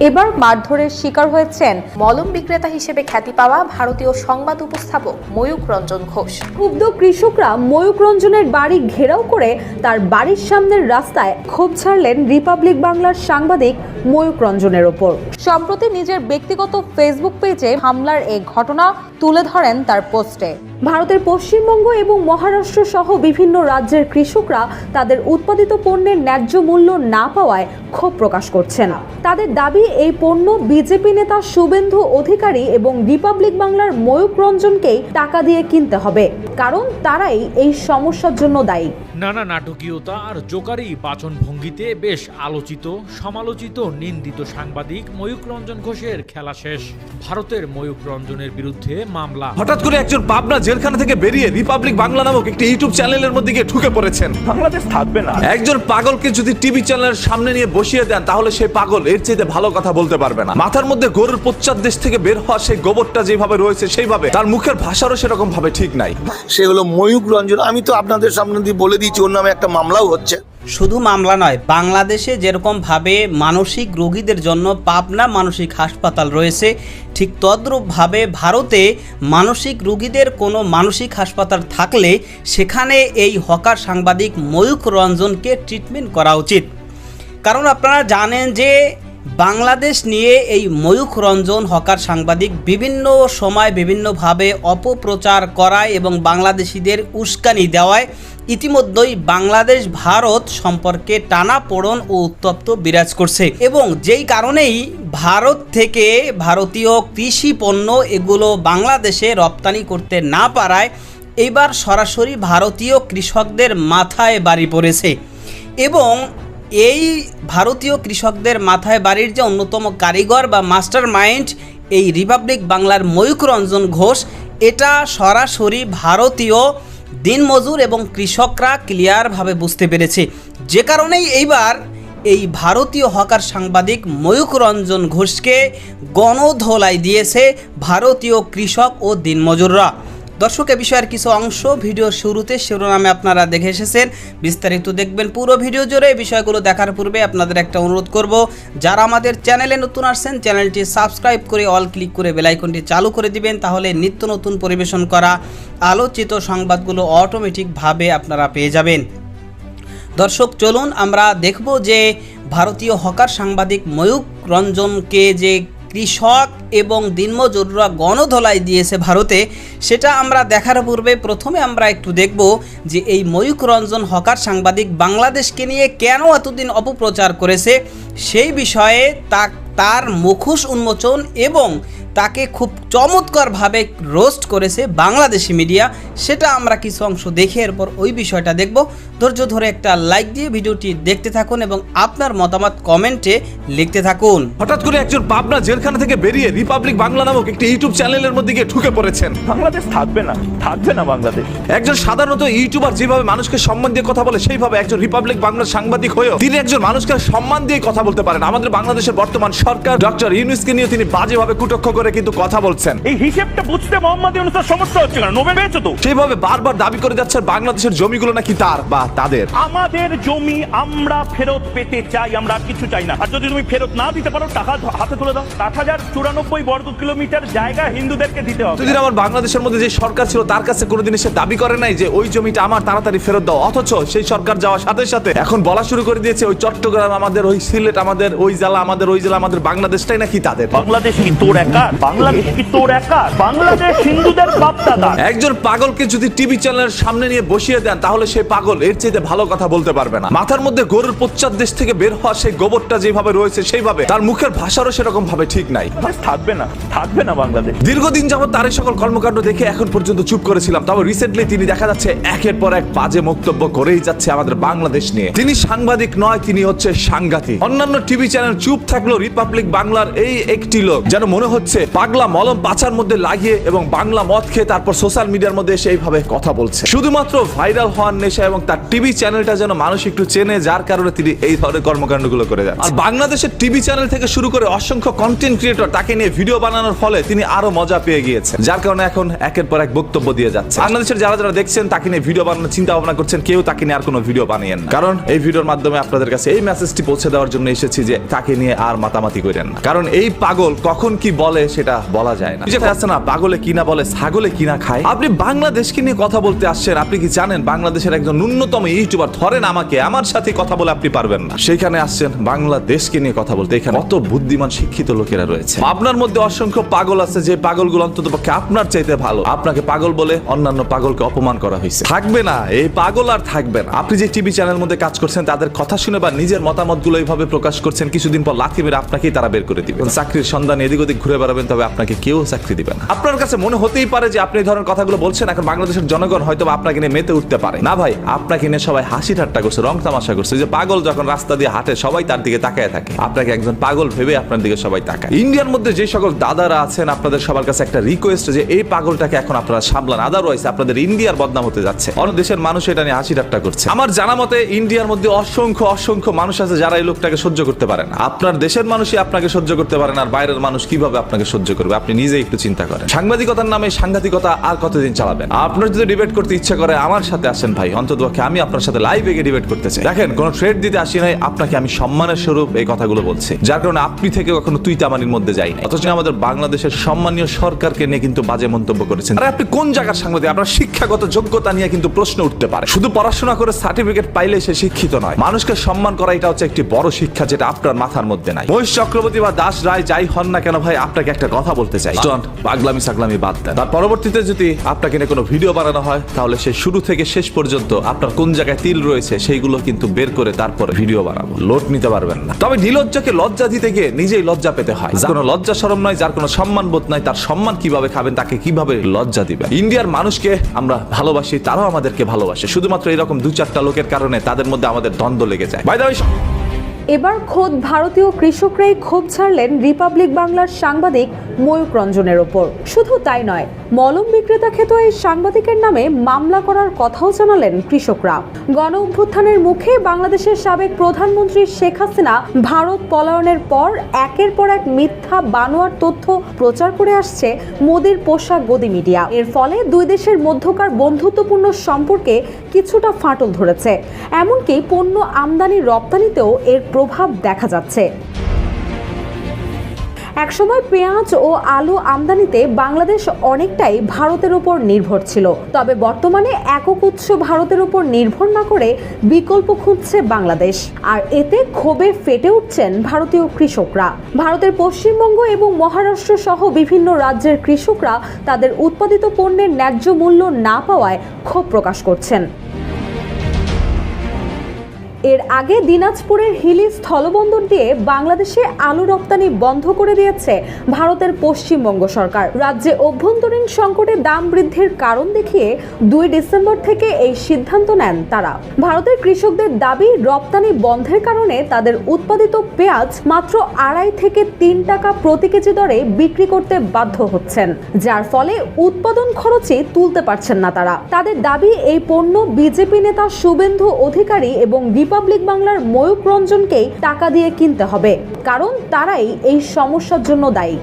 এবার মারধরের শিকার হয়েছেন মলম বিক্রেতা হিসেবে খ্যাতি পাওয়া ভারতীয় সংবাদ উপস্থাপক ময়ূক রঞ্জন ঘোষ। ক্ষুব্ধ কৃষকরা ময়ূক রঞ্জনের বাড়ি ঘেরাও করে তার বাড়ির সামনের রাস্তায় ক্ষোভ ছাড়লেন রিপাবলিক বাংলার সাংবাদিক ময়ূক রঞ্জনের ওপর। সম্প্রতি নিজের ব্যক্তিগত ফেসবুক পেজে হামলার এই ঘটনা তুলে ধরেন তার পোস্টে। ভারতের পশ্চিমবঙ্গ এবং মহারাষ্ট্র সহ বিভিন্ন রাজ্যের কৃষকরা তাদের উৎপাদিত পণ্যের ন্যায্য মূল্য না পাওয়ায় ক্ষোভ প্রকাশ করছেন তাদের দাবি, এই পণ্য বিজেপি নেতা শুভেন্দু অধিকারী এবং রিপাবলিক বাংলার ময়ূক রঞ্জনকেই টাকা দিয়ে কিনতে হবে। কারণ তারাই এই সমস্যার জন্য দায়ী। নানা নাটকীয়তা আর জোকারি বাচন ভঙ্গিতে বেশ আলোচিত, সমালোচিত নিন্দিত সাংবাদিক ময়ূক রঞ্জন ঘোষের খেলা শেষ। ভারতের ময়ূক রঞ্জনের বিরুদ্ধে মামলা। হঠাৎ করে একজন পাবনা জেলখানা থেকে বেরিয়ে রিপাবলিক বাংলা নামক একটি ইউটিউব চ্যানেলের মধ্যে গিয়ে ঢুকে পড়েছেন। বাংলাদেশ থাকবে না। একজন পাগলকে যদি টিভি চ্যানেলের সামনে নিয়ে বসিয়ে দেন তাহলে সেই পাগল এর চাইতে ভালো কথা বলতে পারবে না। মাথার মধ্যে গরুর পশ্চাৎ দেশ থেকে বের হওয়া সেই গোবরটা যেভাবে রয়েছে সেইভাবে তার মুখের ভাষারও সেরকম ভাবে ঠিক নাই। সে হলো ময়ূক রঞ্জন। আমি তো আপনাদের সামনে দিয়ে বলে দিয়েছি ওর নামে একটা মামলাও হচ্ছে। শুধু মামলা নয়, বাংলাদেশে যেরকমভাবে মানসিক রোগীদের জন্য পাবনা মানসিক হাসপাতাল রয়েছে, ঠিক তদ্রূপভাবে ভারতে মানসিক রোগীদের কোনো মানসিক হাসপাতাল থাকলে সেখানে এই হকার সাংবাদিক ময়ূক রঞ্জনকে ট্রিটমেন্ট করা উচিত। কারণ আপনারা জানেন যে বাংলাদেশ নিয়ে এই ময়ূখ রঞ্জন হকার সাংবাদিক বিভিন্ন সময় বিভিন্নভাবে অপপ্রচার করায় এবং বাংলাদেশিদের উস্কানি দেওয়ায়, ইতিমধ্যেই বাংলাদেশ ভারত সম্পর্কে টানা টানাপোড়ন ও উত্তপ্ত বিরাজ করছে। এবং যেই কারণেই ভারত থেকে ভারতীয় কৃষি পণ্য এগুলো বাংলাদেশে রপ্তানি করতে না পারায়, এবার সরাসরি ভারতীয় কৃষকদের মাথায় বাড়ি পড়েছে। এবং এই ভারতীয় কৃষকদের মাথায় বাড়ির যে অন্যতম কারিগর বা মাস্টার মাইন্ড এই রিপাবলিক বাংলার ময়ূক রঞ্জন ঘোষ, এটা সরাসরি ভারতীয় দিনমজুর এবং কৃষকরা ক্লিয়ারভাবে বুঝতে পেরেছে। যে কারণেই এইবার এই ভারতীয় হকার সাংবাদিক ময়ূক রঞ্জন ঘোষকে গণধোলাই দিয়েছে ভারতীয় কৃষক ও দিনমজুররা। দর্শক এ বিষয়ের কিছু অংশ, ভিডিও শুরুতে শিরোনামে আপনারা দেখে এসেছেন। বিস্তারিত দেখবেন পুরো ভিডিও জুড়ে। এই বিষয়গুলো দেখার পূর্বে আপনাদের একটা অনুরোধ করব, যারা আমাদের চ্যানেলে নতুন আসছেন, চ্যানেলটি সাবস্ক্রাইব করে অল ক্লিক করে বেলাইকনটি চালু করে দিবেন, তাহলে নিত্য নতুন পরিবেশন করা আলোচিত সংবাদগুলো অটোমেটিকভাবে আপনারা পেয়ে যাবেন। দর্শক, চলুন আমরা দেখব যে ভারতীয় হকার সাংবাদিক ময়ূক রঞ্জনকে যে কৃষক এবং দিনমজুররা গণধলাই দিয়েছে ভারতে, সেটা আমরা দেখার পূর্বে প্রথমে আমরা একটু দেখব যে এই ময়ূক রঞ্জন হকার সাংবাদিক বাংলাদেশকে নিয়ে কেন এতদিন অপপ্রচার করেছে, সেই বিষয়ে তা তার মুখোশ উন্মোচন এবং তাকে খুব চমৎকারভাবে রোস্ট করেছে বাংলাদেশি মিডিয়া, সেটা আমরা কিছু অংশ দেখে এরপর ওই বিষয়টা দেখব। ধৈর্য ধরে একটা লাইক দিয়ে ভিডিওটি দেখতে থাকুন এবং আপনার মতামত কমেন্টে লিখতে থাকুন। হঠাৎ করে একজন পাবনা জেলখানা থেকে বেরিয়ে রিপাবলিক বাংলা নামক একটি ইউটিউব চ্যানেলের মধ্যে গিয়ে ঢুকে পড়েছেন। বাংলাদেশ থাকবে না থাকবে না বাংলাদেশ। একজন সাধারণত ইউটিউবার যেভাবে মানুষকে সম্মান দিয়ে কথা বলে সেইভাবে একজন রিপাবলিক বাংলার সাংবাদিক হয়েও তিনি একজন মানুষকে সম্মান দিয়ে কথা বলতে পারেন। আমাদের বাংলাদেশের বর্তমান সরকার ডক্টর ইউনুসকে নিয়ে তিনি বাজেভাবে কুটক্ষ করে কিন্তু কথা বলছেন। এই হিসেবটা বুঝতে মোহাম্মদ ইউনুসের সমস্যা হচ্ছে কেন? নোবেল পেয়েছ তো? সেইভাবে বারবার দাবি করে যাচ্ছে বাংলাদেশের জমিগুলো নাকি তার বা তাদের। আমাদের জমি আমরা ফেরত পেতে চাই আমরা আর কিছু চাই না। আর যদি তুমি ফেরত না দিতে পারো টাকা হাতে তুলে দাও। আট হাজার চুরানব্বই বর্গ কিলোমিটার জায়গা হিন্দুদেরকে দিতে হবে। যদি আমার বাংলাদেশের মধ্যে যে সরকার ছিল তার কাছে কোনোদিন সে দাবি করে নাই যে ওই জমিটা আমার তাড়াতাড়ি ফেরত দাও। অথচ সেই সরকার যাওয়ার সাথে সাথে এখন বলা শুরু করে দিয়েছে ওই চট্টগ্রাম আমাদের ওই সিলেট আমাদের ওই জেলা আমাদের ওই জেলা আমাদের বাংলাদেশটাই নাকি তাদের? বাংলাদেশ কি তোর একার? বাংলাদেশ কি তোর একার? বাংলাদেশ হিন্দুদের বাপদাদা একজন পাগলকে যদি টিভি চ্যানেলের সামনে নিয়ে বসিয়ে দেন তাহলে সেই পাগল এর চেয়ে ভালো কথা বলতে পারবে না। মাথার মধ্যে গরুর পশ্চাৎ দেশ থেকে বের হওয়া সেই গোবরটা যেভাবে রয়েছে সেইভাবে তার মুখের ভাষারও সেরকম ভাবে ঠিক নাই। থাকবে না থাকবে না বাংলাদেশ। দীর্ঘদিন যাবত তার এই সকল কর্মকাণ্ড দেখে এখন পর্যন্ত চুপ করেছিলাম তবে রিসেন্টলি তিনি দেখা যাচ্ছে একের পর এক বাজে বক্তব্য করেই যাচ্ছে আমাদের বাংলাদেশ নিয়ে। তিনি সাংবাদিক নয়, তিনি হচ্ছে সাংঘাতিক। অন্যান্য টিভি চ্যানেল চুপ থাকল রিপাবলিক বাংলার এই একটি লোক, যেন মনে হচ্ছে পাগলা মলম পাচার মধ্যে লাগিয়ে এবং বাংলা মদ খেয়ে তারপর সোশ্যাল মিডিয়ার মধ্যে এসে এইভাবে কথা বলছে। শুধুমাত্র ভাইরাল হওয়ার নেশা এবং তার টিভি চ্যানেলটা যেন মানুষ একটু চেনে, যার কারণে তিনি এই ধরনের কর্মকাণ্ডগুলো করে যান আর বাংলাদেশের টিভি চ্যানেল থেকে শুরু করে অসংখ্য কন্টেন্ট ক্রিয়েটর তাকে নিয়ে ভিডিও বানানোর ফলে তিনি আরও মজা পেয়ে গিয়েছেন, যার কারণে এখন একের পর এক বক্তব্য দিয়ে যাচ্ছে। বাংলাদেশের যারা যারা দেখছেন, তাকে নিয়ে ভিডিও বানানোর চিন্তা ভাবনা করছেন, কেউ তাকে নিয়ে আর কোনো ভিডিও বানিয়েন কারণ এই ভিডিওর মাধ্যমে আপনাদের কাছে এই মেসেজটি পৌঁছে দেওয়ার জন্য এসেছি যে তাকে নিয়ে আর মাতামাতি করেন না। কারণ এই পাগল কখন কি বলে সেটা বলা যায় না। আছে না, পাগলে কি না বলে, ছাগলে কি না খায়? আপনি বাংলাদেশকে নিয়ে কথা বলতে আসছেন, আপনি কি জানেন বাংলাদেশের একজন ন্যূনতম ইউটিউবার ধরেন আমাকে, আমার সাথে কথা বলে আপনি পারবেন না। সেখানে আসছেন বাংলাদেশকে নিয়ে কথা বলতে, এখানে কত বুদ্ধিমান, শিক্ষিত লোকেরা রয়েছে। আপনার মধ্যে অসংখ্য পাগল আছে যে পাগলগুলো অন্তত পক্ষে আপনার চাইতে ভালো। আপনাকে পাগল বলে অন্যান্য পাগলকে অপমান করা হয়েছে। থাকবে না, এই পাগল আর থাকবে না। আপনি যে টিভি চ্যানেল মধ্যে কাজ করছেন, তাদের কথা শুনে বা নিজের মতামতগুলো এইভাবে প্রকাশ করছেন, কিছুদিন পর লাথি মেরে আপনাকেই তারা বের করে দিবে। চাকরির সন্ধান এদিক ওদিক ঘুরে বেড়াবেন, তবে আপনাকে কেউ চাকরি দিবে না। আপনার কাছে মনে হতেই পারে যে আপনি এই ধরনের কথাগুলো বলছেন, এখন বাংলাদেশের জনগণ হয়তো আপনাকে নিয়ে মেতে উঠতে পারে। না ভাই, আপনাকে নিয়ে সবাই হাসি ঠাট্টা করছে, রং তামাশা করছে। যে পাগল যখন রাস্তা দিয়ে হাঁটে, সবাই তার দিকে তাকায় থাকে। আপনাকে একজন পাগল ভেবে আপনার দিকে সবাই তাকায়। ইন্ডিয়ার মধ্যে যে সকল দাদারা আছেন, আপনাদের সবার কাছে একটা রিকোয়েস্ট যে এই পাগলটাকে এখন আপনারা সামলান। আদারওয়াইজ আপনাদের ইন্ডিয়ার বদনাম হতে যাচ্ছে। অন্য দেশের মানুষ এটা নিয়ে হাসি ঠাট্টা করছে। আমার জানা মতে ইন্ডিয়ার মধ্যে অসংখ্য অসংখ্য মানুষ আছে যারা এই লোকটাকে সহ্য করতে পারে না। আপনার দেশের মানুষই আপনাকে সহ্য করতে পারে না, আর বাইরের মানুষ কীভাবে আপনাকে সহ্য করবে? আপনি নিজে একটু চিন্তা করেন। সাংবাদিকতার নামে সাংঘাতিকতা আর কতদিন চালাবেন? আপনার যদি ডিবেট করতে ইচ্ছা করে, আমার সাথে আসেন ভাই। অন্তত আমি আপনার সাথে লাইভে গিয়ে ডিবেট করতে চাই। দেখেন, কোনো ট্রেড দিতে আসি নাই, আপনাকে আমি সম্মানের স্বরূপ এই কথাগুলো বলছি। যার কারণে আপনি থেকে কখনো তুই তামানির মধ্যে যাই না অথচ আমাদের বাংলাদেশের সম্মানীয় সরকারকে নিয়ে কিন্তু বাজে মন্তব্য করেছেন। আরে আপনি কোন জায়গার সাংবাদিক? আপনার শিক্ষাগত যোগ্যতা নিয়ে কিন্তু প্রশ্ন উঠতে পারে। শুধু পড়াশোনা করে সার্টিফিকেট পাইলে সে শিক্ষিত নয়। মানুষকে সম্মান করা এটা হচ্ছে একটি বড় শিক্ষা যেটা আপনার মাথার মধ্যে নাই। মহেশ চক্রবর্তী বা দাস রায় যাই হন না কেন ভাই আপনাকে একটা কথা বলতে চাই। চল, পাগলামি সাগলামি বাদ দেন। তার পরবর্তীতে যদি আপনাকে নিয়ে কোনো ভিডিও বানানো হয় তাহলে সে শুরু থেকে শেষ পর্যন্ত আপনার কোন জায়গায় তিল রয়েছে সেইগুলো কিন্তু বের করে তারপরে ভিডিও বানাবো। লোড নিতে পারবেন না। তবে নিলজ্জাকে লজ্জা দিতে গিয়ে নিজেই লজ্জা পেতে হয়। কোনো লজ্জা সরম নয়, যার কোনো সম্মানবোধ নাই তার সম্মান কীভাবে খাবেন, তাকে কীভাবে লজ্জা দিবেন? ইন্ডিয়ার মানুষকে আমরা ভালোবাসি, তারাও আমাদেরকে ভালোবাসে। শুধুমাত্র এরকম দু চারটা লোকের কারণে তাদের মধ্যে আমাদের দ্বন্দ্ব লেগে যায়। এবার খোদ ভারতীয় কৃষকরাই ক্ষোভ ছাড়লেন রিপাবলিক বাংলার সাংবাদিক ময়ূক রঞ্জনের ওপর। শুধু তাই নয়, মলম বিক্রেতা খেত এই সাংবাদিকের নামে মামলা করার কথাও জানালেন কৃষকরা। গণ অভ্যুত্থানের মুখে বাংলাদেশের সাবেক প্রধানমন্ত্রী শেখ হাসিনা ভারত পলায়নের পর একের পর এক মিথ্যা বানোয়ার তথ্য প্রচার করে আসছে মোদির পোশাক গদি মিডিয়া। এর ফলে দুই দেশের মধ্যকার বন্ধুত্বপূর্ণ সম্পর্কে কিছুটা ফাটল ধরেছে। এমনকি পণ্য আমদানি রপ্তানিতেও এর প্রভাব দেখা যাচ্ছে। একসময় পেঁয়াজ ও আলু আমদানিতে বাংলাদেশ অনেকটাই ভারতের উপর নির্ভর ছিল। তবে বর্তমানে একক উৎস ভারতের উপর নির্ভর না করে বিকল্প খুঁজছে বাংলাদেশ। আর এতে ক্ষোভে ফেটে উঠছেন ভারতীয় কৃষকরা। ভারতের পশ্চিমবঙ্গ এবং মহারাষ্ট্র সহ বিভিন্ন রাজ্যের কৃষকরা তাদের উৎপাদিত পণ্যের ন্যায্য মূল্য না পাওয়ায় ক্ষোভ প্রকাশ করছেন। এর আগে দিনাজপুরের হিলি স্থলবন্দর দিয়ে বাংলাদেশে আলু রপ্তানি বন্ধ করে দিয়েছে ভারতের পশ্চিমবঙ্গ সরকার। রাজ্যে অভ্যন্তরীণ সংকটে দাম বৃদ্ধির কারণ দেখিয়ে দুই ডিসেম্বর থেকে এই সিদ্ধান্ত নেন তারা। ভারতের কৃষকদের দাবি, রপ্তানি বন্ধের কারণে তাদের উৎপাদিত পেঁয়াজ মাত্র আড়াই থেকে তিন টাকা প্রতি কেজি দরে বিক্রি করতে বাধ্য হচ্ছেন, যার ফলে উৎপাদন খরচে তুলতে পারছেন না তারা। তাদের দাবি, এই পণ্য বিজেপি নেতা শুভেন্দু অধিকারী এবং রিপাবলিক বাংলার ময়ূক রঞ্জনকেই টাকা দিয়ে কিনতে হবে কারণ তারাই এই সমস্যার জন্য দায়ী।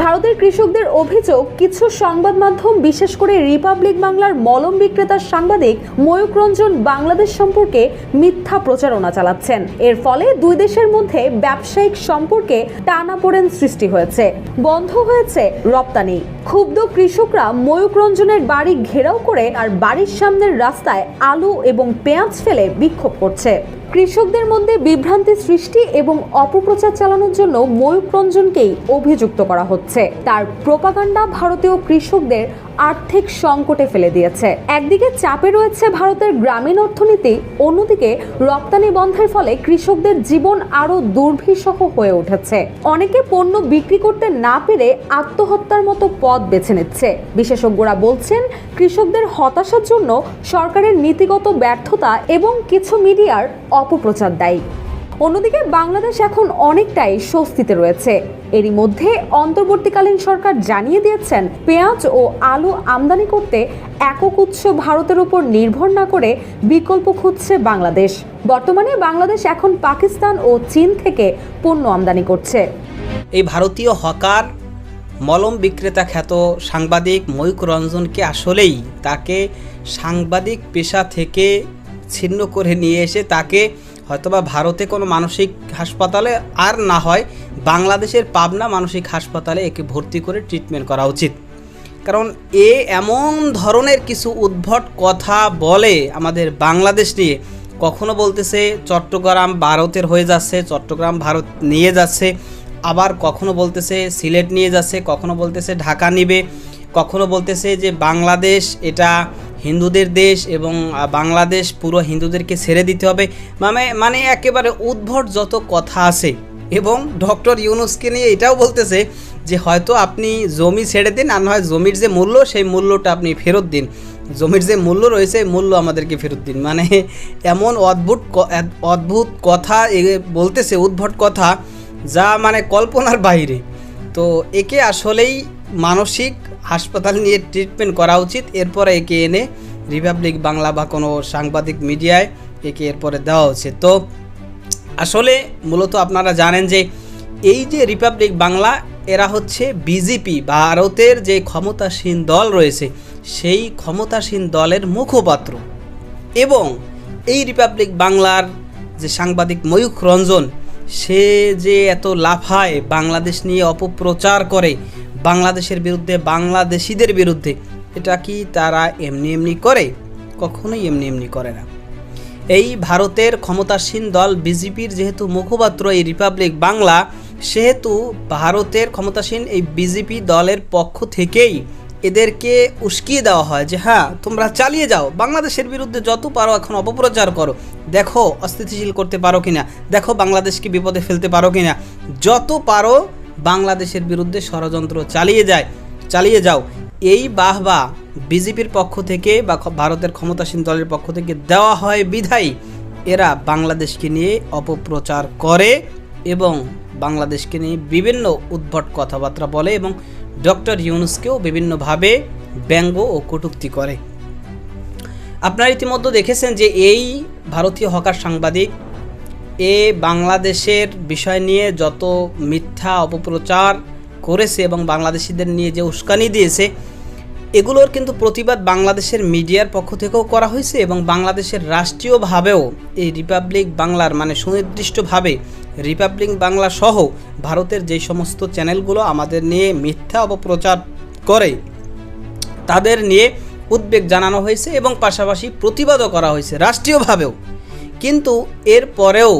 ভারতের কৃষকদের অভিযোগ, কিছু সংবাদ মাধ্যম, বিশেষ করে রিপাবলিক বাংলার মলম বিক্রেতার সাংবাদিক ময়ূক রঞ্জন বাংলাদেশ সম্পর্কে মিথ্যা প্রচারণা চালাচ্ছেন। এর ফলে দুই দেশের মধ্যে ব্যবসায়িক সম্পর্কে টানাপোড়েন সৃষ্টি হয়েছে। বন্ধ হয়েছে রপ্তানি। ক্ষুব্ধ কৃষকরা ময়ূক রঞ্জনের বাড়ি ঘেরাও করে আর বাড়ির সামনের রাস্তায় আলু এবং পেঁয়াজ ফেলে বিক্ষোভ করছে। কৃষকদের মধ্যে বিভ্রান্তি সৃষ্টি এবং অপপ্রচার চালানোর জন্য ময়ূক রঞ্জনকেই অভিযুক্ত করা হচ্ছে। তার প্রোপাগান্ডা ভারতীয় কৃষকদের আর্থিক সংকটে ফেলে দিয়েছে। একদিকে চাপে রয়েছে ভারতের গ্রামীণ অর্থনীতি, অন্যদিকে রপ্তানি বন্ধের ফলে কৃষকদের জীবন আরও দুর্বিষহ হয়ে উঠেছে। অনেকে পণ্য বিক্রি করতে না পেরে আত্মহত্যার মতো পথ বেছে নিচ্ছে। বিশেষজ্ঞরা বলছেন, কৃষকদের হতাশার জন্য সরকারের নীতিগত ব্যর্থতা এবং কিছু মিডিয়ার অপপ্রচার দায়ী। অন্যদিকে বাংলাদেশ এখন অনেকটাই স্বস্তিতে রয়েছে। এরই মধ্যে অন্তর্বর্তীকালীন সরকার জানিয়ে দিয়েছেন, পেঁয়াজ ও আলু আমদানি করতে একক উৎস ভারতের উপর নির্ভর না করে বিকল্প খুঁজছে বাংলাদেশ। বর্তমানে বাংলাদেশ এখন পাকিস্তান ও চীন থেকে পণ্য আমদানি করছে। এই ভারতীয় হকার, মলম বিক্রেতা খ্যাত সাংবাদিক ময়ূক রঞ্জনকে আসলেই তাকে সাংবাদিক পেশা থেকে ছিন্ন করে নিয়ে এসে তাকে হয়তোবা ভারতে কোনো মানসিক হাসপাতালে আর না হয় বাংলাদেশের পাবনা মানসিক হাসপাতালে একে ভর্তি করে ট্রিটমেন্ট করা উচিত। কারণ এ এমন ধরনের কিছু উদ্ভট কথা বলে আমাদের বাংলাদেশ নিয়ে, কখনো বলতেছে চট্টগ্রাম ভারতের হয়ে যাচ্ছে, চট্টগ্রাম ভারত নিয়ে যাচ্ছে, আবার কখনো বলতেছে সিলেট নিয়ে যাচ্ছে, কখনো বলতেছে ঢাকা নিবে, কখনো বলতেছে যে বাংলাদেশ এটা হিন্দুদের দেশ এবং বাংলাদেশ পুরো হিন্দুদেরকে ছেড়ে দিতে হবে। মানে মানে একেবারে উদ্ভট যত কথা আছে। এবং ডক্টর ইউনুসকে নিয়ে এটাও বলতেছে যে, হয়তো আপনি জমি ছেড়ে দিন, আর নয় জমির যে মূল্য, সেই মূল্যটা আপনি ফেরত দিন। জমির যে মূল্য রয়েছে মূল্য আমাদেরকে ফেরত দিন। মানে এমন অদ্ভুত অদ্ভুত কথা বলতেছে উদ্ভট কথা, যা মানে কল্পনার বাইরে। তো একে আসলেই মানসিক হাসপাতাল নিয়ে ট্রিটমেন্ট করা উচিত। এরপরে একে এনে রিপাবলিক বাংলা বা কোনো সাংবাদিক মিডিয়ায় একে এরপরে দেওয়া উচিত। তো আসলে মূলত আপনারা জানেন যে এই যে রিপাবলিক বাংলা, এরা হচ্ছে বিজেপি ভারতের যে ক্ষমতাসীন দল রয়েছে, সেই ক্ষমতাসীন দলের মুখপাত্র। এবং এই রিপাবলিক বাংলার যে সাংবাদিক ময়ূখ রঞ্জন, সে যে এত লাফায় বাংলাদেশ নিয়ে অপপ্রচার করে বাংলাদেশের বিরুদ্ধে, বাংলাদেশিদের বিরুদ্ধে। এটা কি তারা এমনি এমনি করে? কখনোই এমনি এমনি করে না। এই ভারতের ক্ষমতাসীন দল বিজেপির যেহেতু মুখপাত্র এই রিপাবলিক বাংলা, সেহেতু ভারতের ক্ষমতাসীন এই বিজেপি দলের পক্ষ থেকেই এদেরকে উস্কিয়ে দেওয়া হয় যে হ্যাঁ তোমরা চালিয়ে যাও। বাংলাদেশের বিরুদ্ধে যত পারো এখন অপপ্রচার করো। দেখো অস্থিতিশীল করতে পারো কিনা? দেখো বাংলাদেশকে বিপদে ফেলতে পারো কিনা? যত পারো বাংলাদেশের বিরুদ্ধে ষড়যন্ত্র চালিয়ে যায়, চালিয়ে যাও। এই বাহবা বিজেপির পক্ষ থেকে বা ভারতের ক্ষমতাসীন দলের পক্ষ থেকে দেওয়া হয় বিধায়ী। এরা বাংলাদেশকে নিয়ে অপপ্রচার করে এবং বাংলাদেশকে নিয়ে বিভিন্ন উদ্ভট কথাবার্তা বলে এবং ডক্টর ইউনুসকেও বিভিন্নভাবে ব্যঙ্গ ও কটূক্তি করে। আপনারা ইতিমধ্যে দেখেছেন যে এই ভারতীয় হকার সাংবাদিক এ বাংলাদেশের বিষয় নিয়ে যত মিথ্যা অপপ্রচার করেছে এবং বাংলাদেশিদের নিয়ে যে উস্কানি দিয়েছে, এগুলোর কিন্তু প্রতিবাদ বাংলাদেশের মিডিয়ার পক্ষ থেকেও করা হয়েছে এবং বাংলাদেশের রাষ্ট্রীয়ভাবেও এই রিপাবলিক বাংলার মানে সুনির্দিষ্টভাবে রিপাবলিক বাংলা সহ ভারতের যে সমস্ত চ্যানেলগুলো আমাদের নিয়ে মিথ্যা অপপ্রচার করে, তাদের নিয়ে উদ্বেগ জানানো হয়েছে এবং পাশাপাশি প্রতিবাদও করা হয়েছে রাষ্ট্রীয়ভাবেও। কিন্তু এর পরেও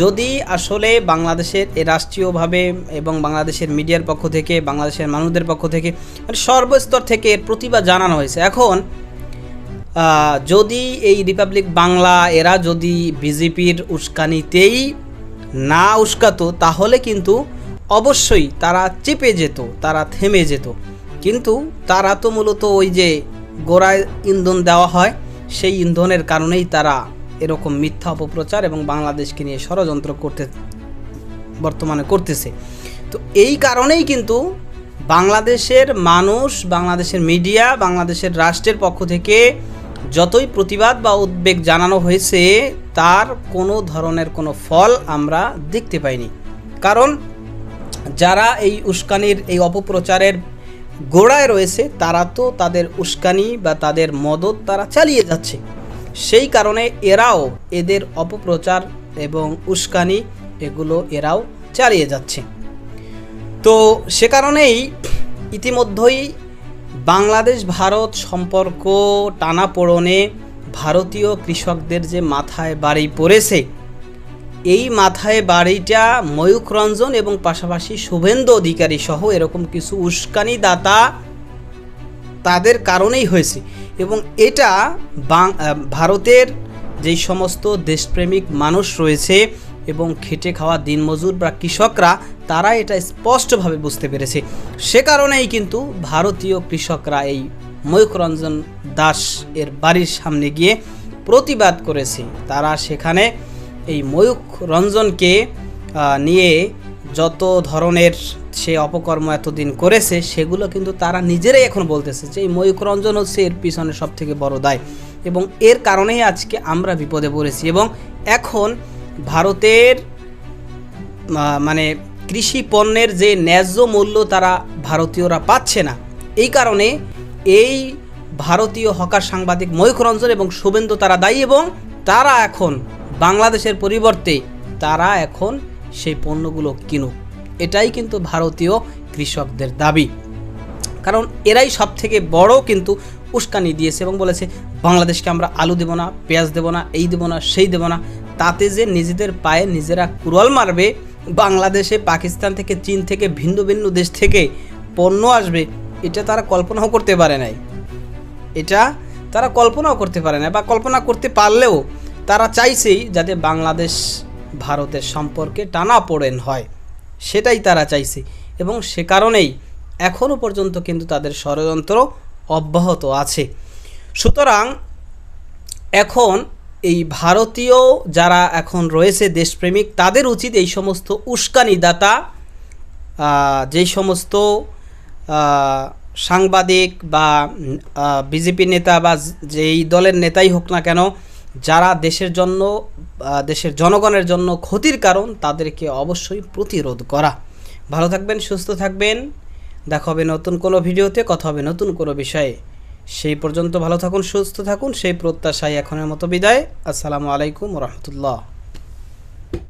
যদি আসলে বাংলাদেশের এ রাষ্ট্রীয়ভাবে এবং বাংলাদেশের মিডিয়ার পক্ষ থেকে, বাংলাদেশের মানুষদের পক্ষ থেকে মানে সর্বস্তর থেকে এর প্রতিবাদ জানানো হয়েছে। এখন যদি এই রিপাবলিক বাংলা এরা যদি বিজেপির উস্কানিতেই না উস্কাতো, তাহলে কিন্তু অবশ্যই তারা চেপে যেত, তারা থেমে যেত। কিন্তু তারা তো মূলত ওই যে গোড়ায় ইন্ধন দেওয়া হয়, সেই ইন্ধনের কারণেই তারা এরকম মিথ্যা অপপ্রচার এবং বাংলাদেশকে নিয়ে ষড়যন্ত্র করতে, বর্তমানে করতেছে। তো এই কারণেই কিন্তু বাংলাদেশের মানুষ, বাংলাদেশের মিডিয়া বাংলাদেশের রাষ্ট্রের পক্ষ থেকে যতই প্রতিবাদ বা উদ্বেগ জানানো হয়েছে, তার কোনো ধরনের কোনো ফল আমরা দেখতে পাইনি। কারণ যারা এই উস্কানির, এই অপপ্রচারের গোড়ায় রয়েছে, তারা তো তাদের উস্কানি বা তাদের মদত তারা চালিয়ে যাচ্ছে। সেই কারণে এরাও এদের অপপ্রচার এবং উস্কানি এগুলো এরাও চালিয়ে যাচ্ছে। তো সে কারণেই ইতিমধ্যেই বাংলাদেশ ভারত সম্পর্ক টানাপোড়নে ভারতীয় কৃষকদের যে মাথায় বাড়ি পড়েছে, এই মাথায় বাড়িটা ময়ূখ রঞ্জন এবং পাশাপাশি শুভেন্দু অধিকারী সহ এরকম কিছু উস্কানি দাতা তাদের কারণেই হয়েছে। এবং এটা ভারতের যেই সমস্ত দেশপ্রেমিক মানুষ রয়েছে এবং খেটে খাওয়া দিনমজুর বা কৃষকরা, তারা এটা স্পষ্টভাবে বুঝতে পেরেছে। সে কারণেই কিন্তু ভারতীয় কৃষকরা এই ময়ূকরঞ্জন দাস এর বাড়ির সামনে গিয়ে প্রতিবাদ করেছে। তারা সেখানে এই ময়ূখ রঞ্জনকে নিয়ে যত ধরনের সে অপকর্ম এতদিন করেছে, সেগুলো কিন্তু তারা নিজেরাই এখন বলতেছে যে এই ময়ূখ রঞ্জন হচ্ছে এর পিছনে সব থেকে বড় দায়। এবং এর কারণেই আজকে আমরা বিপদে পড়েছি। এবং এখন ভারতের মানে কৃষি পণ্যের যে ন্যায্য মূল্য তারা ভারতীয়রা পাচ্ছে না, এই কারণে এই ভারতীয় হকার সাংবাদিক ময়ূখ রঞ্জন এবং শুভেন্দু তারা দায়ী এবং তারা এখন বাংলাদেশের পরিবর্তে তারা এখন সেই পণ্যগুলো কিনুক। এটাই কিন্তু ভারতীয় কৃষকদের দাবি। কারণ এরাই সব থেকে বড় কিন্তু উস্কানি দিয়েছে এবং বলেছে, বাংলাদেশকে আমরা আলু দেবো না, পেঁয়াজ দেবো না, এই দেবো না, সেই দেবো না। তাতে যে নিজেদের পায়ে নিজেরা কুড়াল মারবে, বাংলাদেশে, পাকিস্তান থেকে, চীন থেকে, ভিন্ন ভিন্ন দেশ থেকে পণ্য আসবে, এটা তারা কল্পনাও করতে পারে নাই। এটা তারা কল্পনাও করতে পারে না বা কল্পনা করতে পারলেও তারা চাইছেই যাতে বাংলাদেশ ভারতের সম্পর্কে টানা পড়েন হয়। সেটাই তারা চাইছে এবং সে কারণেই এখনও পর্যন্ত কিন্তু তাদের ষড়যন্ত্র অব্যাহত আছে। সুতরাং এখন এই ভারতীয় যারা এখন রয়েছে দেশপ্রেমিক, তাদের উচিত এই সমস্ত উস্কানিদাতা যেই সমস্ত সাংবাদিক বা বিজেপি নেতা বা যেই দলের নেতাই হোক না কেন যারা দেশের জন্য দেশের জনগণের জন্য ক্ষতির কারণ, তাদেরকে অবশ্যই প্রতিরোধ করা। ভালো থাকবেন, সুস্থ থাকবেন। দেখা হবে নতুন কোনো ভিডিওতে, কথা হবে নতুন কোনো বিষয়ে। সেই পর্যন্ত ভালো থাকুন, সুস্থ থাকুন। সেই প্রত্যাশাই এখনের মতো বিদায়। আসসালামু আলাইকুম রহমতুল্লাহ।